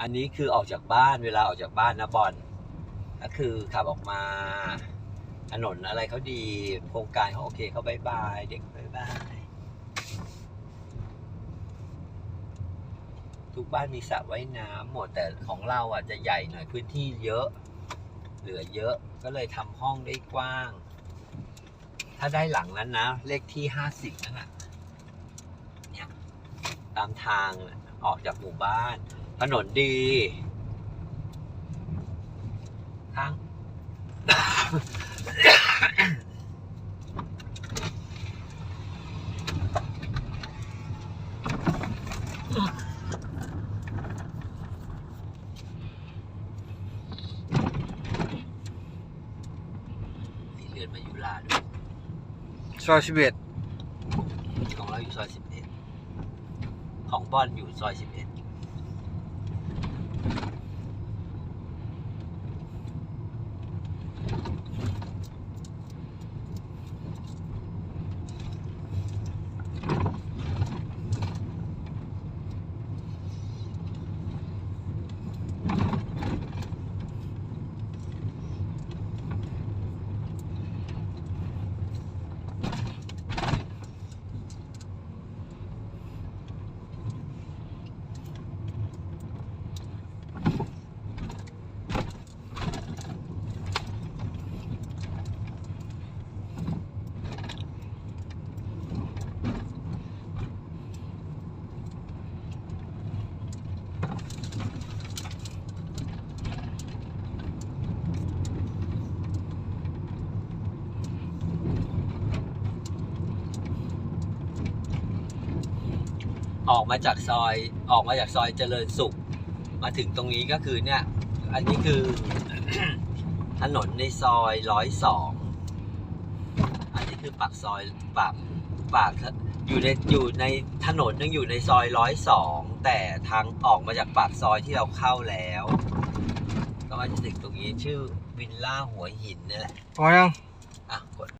อันนี้คือออกจากบ้านเวลาออกจากบ้านนะบอลก็คือขับออกมาถนนอะไรเขาดีโครงการเขาโอเคเขาบายบาย เด็กบายบาย ทุกบ้านมีสระว่ายน้ำหมดแต่ของเราอะจะใหญ่หน่อยพื้นที่เยอะ เหลือเยอะก็เลยทำห้องได้กว้าง ถ้าได้หลังนั้นนะ เลขที่ห้าสิบนั่นน่ะ ตามทางน่ะออกจากหมู่บ้าน ถนนดีทางมีเรือนมายุราด้วยซอยสิบเอ็ดของเราอยู่ซอยสิบเอ็ด ของบอลอยู่ซอย11 ออกมาจากซอยออกมาจากซอยเจริญสุข มาถึงตรงนี้ก็คือเนี่ย อันนี้คือ ถนนในซอยร้อยสองอันนี้คือปากซอยปากปากอยู่ในอยู่ในถนนยังอยู่ในซอยร้อยสองแต่ทางออกมาจากปากซอยที่เราเข้าแล้ว ก็มาจะถึงตรงนี้ชื่อวิลล่าหัวหินนี่แหละพอยังอะกด